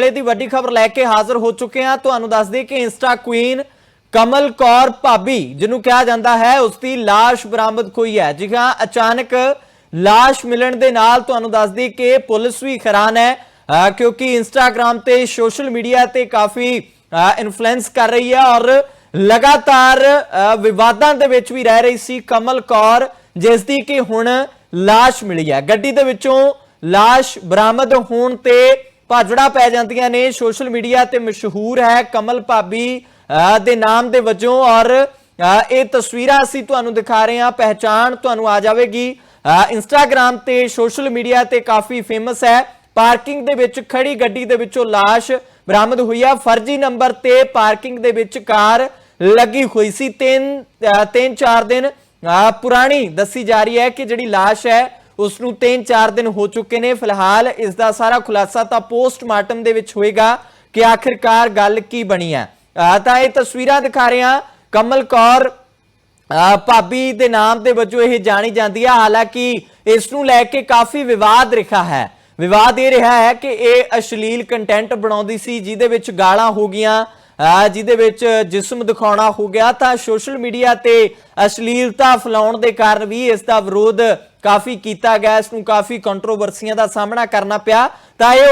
ਵੇਲੇ ਦੀ ਵੱਡੀ ਖਬਰ ਲੈ ਕੇ ਹਾਜ਼ਰ ਹੋ ਚੁੱਕੇ ਹਾਂ ਤੁਹਾਨੂੰ ਦੱਸ ਦਈਏ ਕਿ ਇੰਸਟਾ ਕੁਈਨ ਕਮਲ ਕੌਰ ਭਾਬੀ ਜਿਹਨੂੰ ਕਿਹਾ ਜਾਂਦਾ ਹੈ ਉਸ ਦੀ লাশ ਬਰਾਮਦ ਹੋਈ ਹੈ ਜੀ ਹਾਂ ਅਚਾਨਕ লাশ ਮਿਲਣ ਦੇ ਨਾਲ ਤੁਹਾਨੂੰ ਦੱਸ ਦਈਏ ਕਿ ਪੁਲਿਸ ਵੀ ਹੈਰਾਨ ਹੈ ਅਹ ਕਿਉਂਕਿ ਇੰਸਟਾਗ੍ਰam ਤੇ ਸੋਸ਼ਲ ਮੀਡੀਆ ਤੇ ਕਾਫੀ ਇਨਫਲੂਐਂਸ ਕਰ ਰਹੀ ਹੈ ਔਰ ਲਗਾਤਾਰ ਅਹ, ਵਿਵਾਦਾਂ ਦੇ ਵਿੱਚ ਵੀ ਰਹਿ ਰਹੀ ਸੀ ਕਮਲ ਕੌਰ ਜਿਸ ਦੀ ਕਿ ਹੁਣ লাশ ਮਿਲੀ ਹੈ ਗੱਡੀ ਦੇ ਵਿੱਚੋਂ লাশ ਬਰਾਮਦ ਹੋਣ ਤੇ ਭਾਜੜਾ ਪੈ ਜਾਂਦੀਆਂ ਨੇ ਸੋਸ਼ਲ ਮੀਡੀਆ ਤੇ ਮਸ਼ਹੂਰ ਹੈ ਕਮਲ ਭਾਬੀ ਅਹ, ਦੇ ਨਾਮ ਦੇ ਵਜੋਂ ਔਰ ਅਹ, ਇਹ ਤਸਵੀਰਾਂ ਅਸੀਂ ਤੁਹਾਨੂੰ ਦਿਖਾ ਰਹੇ ਹਾਂ ਪਹਿਚਾਣ ਤੁਹਾਨੂੰ ਆ ਜਾਵੇਗੀ ਇੰਸਟਾਗ੍ਰam ਤੇ ਸੋਸ਼ਲ ਮੀਡੀਆ ਤੇ ਕਾਫੀ ਫੇਮਸ ਹੈ ਪਾਰਕਿੰਗ ਦੇ ਵਿੱਚ ਖੜੀ ਗੱਡੀ ਦੇ ਵਿੱਚੋਂ লাশ ਬਰਾਮਦ ਹੋਈ ਹੈ ਫਰਜ਼ੀ ਨੰਬਰ ਤੇ ਪਾਰਕਿੰਗ ਦੇ ਵਿੱਚ ਕਾਰ ਲੱਗੀ ਹੋਈ ਸੀ ਤਿੰਨ ਅਹ, ਤਿੰਨ ਚਾਰ ਦਿਨ ਅਹ, ਪੁਰਾਣੀ ਦੱਸੀ ਜਾ ਰਹੀ ਹੈ ਕਿ ਜਿਹੜੀ লাশ ਹੈ ਉਸ ਨੂੰ 3-4 ਦਿਨ ਹੋ ਚੁੱਕੇ ਨੇ। ਫਿਲਹਾਲ ਇਸ ਦਾ ਸਾਰਾ ਖੁਲਾਸਾ ਤਾਂ ਪੋਸਟਮਾਰਟਮ ਦੇ ਵਿੱਚ ਹੋਏਗਾ ਕਿ ਆਖਿਰਕਾਰ ਗੱਲ ਕੀ ਬਣੀ ਹੈ। ਤਾਂ ਇਹ ਤਸਵੀਰਾਂ ਦਿਖਾ ਰਹੇ ਹਾਂ। ਕਮਲ ਕੌਰ ਭਾਬੀ ਦੇ ਨਾਮ ਦੇ ਵਜੋਂ ਇਹ ਜਾਣੀ ਜਾਂਦੀ ਹੈ। ਹਾਲਾਂਕਿ ਇਸ ਨੂੰ ਲੈ ਕੇ ਕਾਫੀ ਵਿਵਾਦ ਰਿਹਾ ਹੈ। ਵਿਵਾਦ ਇਹ ਰਿਹਾ ਹੈ ਕਿ ਇਹ ਅਸ਼ਲੀਲ ਕੰਟੈਂਟ ਬਣਾਉਂਦੀ ਸੀ, ਜਿਹਦੇ ਵਿੱਚ ਗਾਲਾਂ ਹੋ ਗਈਆਂ ਜਿਹਦੇ ਵਿੱਚ ਜਿਸਮ ਦਿਖਾਉਣਾ ਹੋ ਗਿਆ, ਤਾਂ ਸੋਸ਼ਲ ਮੀਡੀਆ ਤੇ ਅਸ਼ਲੀਲਤਾ ਫੈਲਾਉਣ ਦੇ ਕਾਰਨ ਵੀ ਇਸ ਦਾ ਵਿਰੋਧ ਕਾਫੀ ਕੀਤਾ ਗਿਆ ਇਸ ਨੂੰ ਕਾਫੀ ਕੰਟਰੋਵਰਸੀਆਂ ਦਾ ਸਾਹਮਣਾ ਕਰਨਾ ਪਿਆ। ਤਾਂ ਇਹ